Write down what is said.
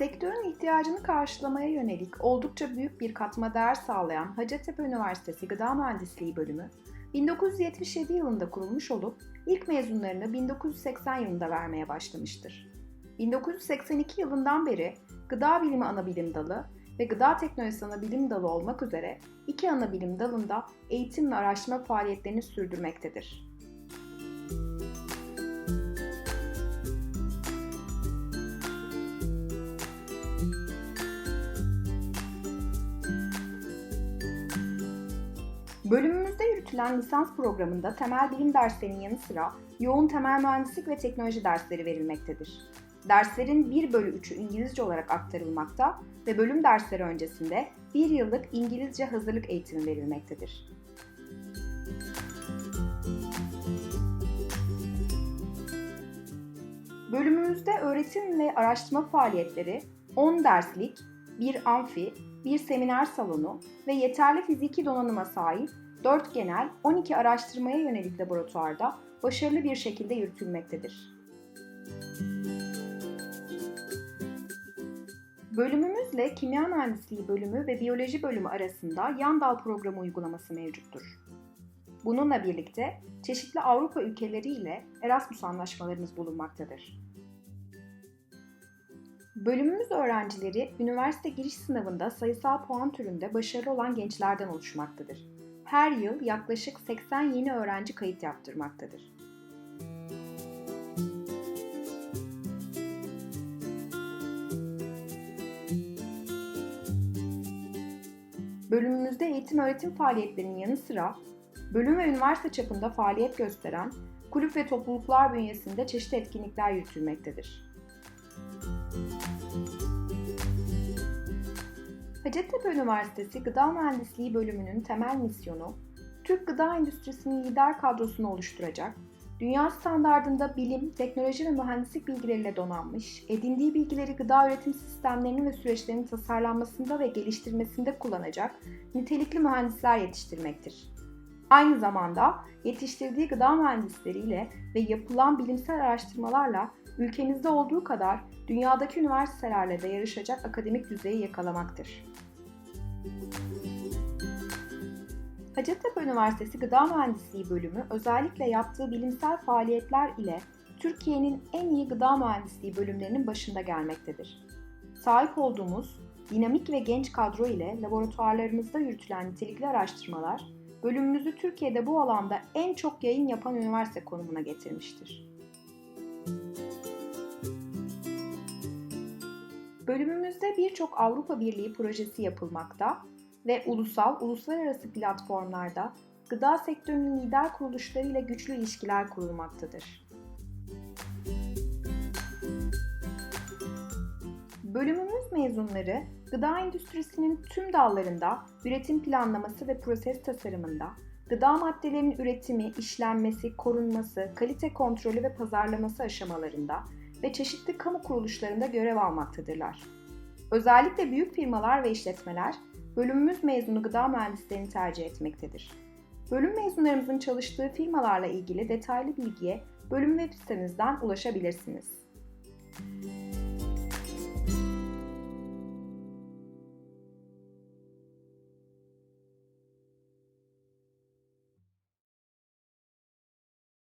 Sektörün ihtiyacını karşılamaya yönelik oldukça büyük bir katma değer sağlayan Hacettepe Üniversitesi Gıda Mühendisliği bölümü 1977 yılında kurulmuş olup ilk mezunlarını 1980 yılında vermeye başlamıştır. 1982 yılından beri Gıda Bilimi Anabilim Dalı ve Gıda Teknolojisi Anabilim Dalı olmak üzere iki anabilim dalında eğitim ve araştırma faaliyetlerini sürdürmektedir. Bölümümüzde yürütülen lisans programında temel bilim derslerinin yanı sıra yoğun temel mühendislik ve teknoloji dersleri verilmektedir. Derslerin 1 bölü 3'ü İngilizce olarak aktarılmakta ve bölüm dersleri öncesinde 1 yıllık İngilizce hazırlık eğitimi verilmektedir. Bölümümüzde öğretim ve araştırma faaliyetleri 10 derslik, bir amfi, bir seminer salonu ve yeterli fiziki donanıma sahip 4 genel 12 araştırmaya yönelik laboratuvarda başarılı bir şekilde yürütülmektedir. Bölümümüzle kimya mühendisliği bölümü ve biyoloji bölümü arasında yan dal programı uygulaması mevcuttur. Bununla birlikte çeşitli Avrupa ülkeleri ile Erasmus anlaşmalarımız bulunmaktadır. Bölümümüz öğrencileri üniversite giriş sınavında sayısal puan türünde başarılı olan gençlerden oluşmaktadır. Her yıl yaklaşık 80 yeni öğrenci kayıt yaptırmaktadır. Bölümümüzde eğitim öğretim faaliyetlerinin yanı sıra bölüm ve üniversite çapında faaliyet gösteren kulüp ve topluluklar bünyesinde çeşitli etkinlikler yürütülmektedir. Hacettepe Üniversitesi Gıda Mühendisliği bölümünün temel misyonu, Türk gıda endüstrisinin lider kadrosunu oluşturacak, dünya standardında bilim, teknoloji ve mühendislik bilgileriyle donanmış, edindiği bilgileri gıda üretim sistemlerinin ve süreçlerinin tasarlanmasında ve geliştirmesinde kullanacak nitelikli mühendisler yetiştirmektir. Aynı zamanda yetiştirdiği gıda mühendisleriyle ve yapılan bilimsel araştırmalarla ülkemizde olduğu kadar dünyadaki üniversitelerle de yarışacak akademik düzeyi yakalamaktır. Hacettepe Üniversitesi Gıda Mühendisliği bölümü özellikle yaptığı bilimsel faaliyetler ile Türkiye'nin en iyi gıda mühendisliği bölümlerinin başında gelmektedir. Sahip olduğumuz dinamik ve genç kadro ile laboratuvarlarımızda yürütülen nitelikli araştırmalar, bölümümüzü Türkiye'de bu alanda en çok yayın yapan üniversite konumuna getirmiştir. Bölümümüzde birçok Avrupa Birliği projesi yapılmakta ve ulusal, uluslararası platformlarda gıda sektörünün lider kuruluşlarıyla güçlü ilişkiler kurulmaktadır. Bölümümüz mezunları gıda endüstrisinin tüm dallarında üretim planlaması ve proses tasarımında, gıda maddelerinin üretimi, işlenmesi, korunması, kalite kontrolü ve pazarlaması aşamalarında ve çeşitli kamu kuruluşlarında görev almaktadırlar. Özellikle büyük firmalar ve işletmeler bölümümüz mezunu gıda mühendislerini tercih etmektedir. Bölüm mezunlarımızın çalıştığı firmalarla ilgili detaylı bilgiye bölüm web sitemizden ulaşabilirsiniz.